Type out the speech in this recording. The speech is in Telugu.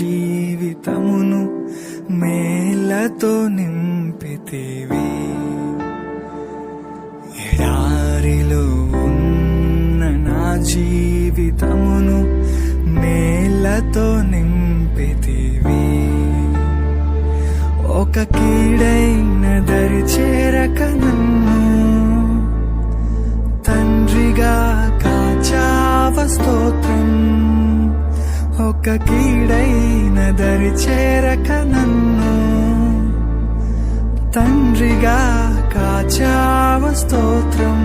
జీవితమును మేలతో నింపితివి. ఎడారిలో ఉన్న నా జీవితమును మేలతో నింపితివి. ఒక కీడైన పక్క కీడైన దరి చేరక నన్ను తండ్రిగా కాచావ స్తోత్రం.